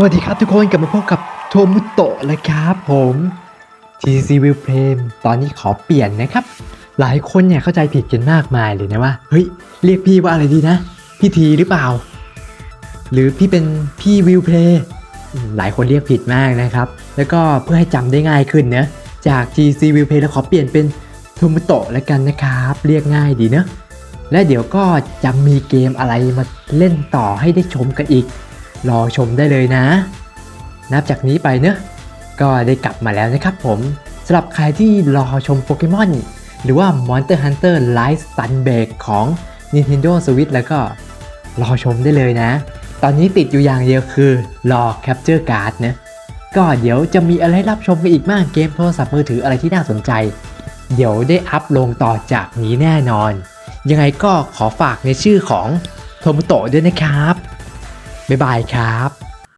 สวัสดีครับทุกคนกลับมาพบกับโทมุโตะแล้วครับผม TC Will Play ตอนนี้ขอเปลี่ยนนะครับ หลายคนเนี่ยเข้าใจผิดกันมากมายเลยนะว่า เฮ้ย เรียกพี่ว่าอะไรดีนะ พี่ทีหรือเปล่า หรือพี่เป็นพี่วิวเพลย์หลายคนเรียกผิดมากนะครับ แล้วก็เพื่อให้จำได้ง่ายขึ้นเนะจาก TC Will Play แล้วขอเปลี่ยนเป็นโทมุโตะแล้วกันนะครับ เรียกง่ายดีเนอะและเดี๋ยวก็จะมีเกมอะไรมาเล่นต่อให้ได้ชมกันอีก รอชมได้เลยนะ นับจากนี้ไปเนอะก็ได้กลับมาแล้วนะครับผมสำหรับใครที่รอชมโปเกมอนหรือว่า Monster Hunter Rise Sunbreak ของ Nintendo Switch แล้วก็รอชมได้เลยนะ ตอนนี้ติดอยู่อย่างเดียวคือรอ Capture Card นะก็เดี๋ยวจะมีอะไรรับชมกันอีกมากเกมโทรศัพท์มือถืออะไรที่น่าสนใจ เดี๋ยวได้อัพลงต่อจากนี้แน่นอน ยังไงก็ขอฝากในชื่อของโทมุโตะด้วยนะครับ บ๊ายบายครับ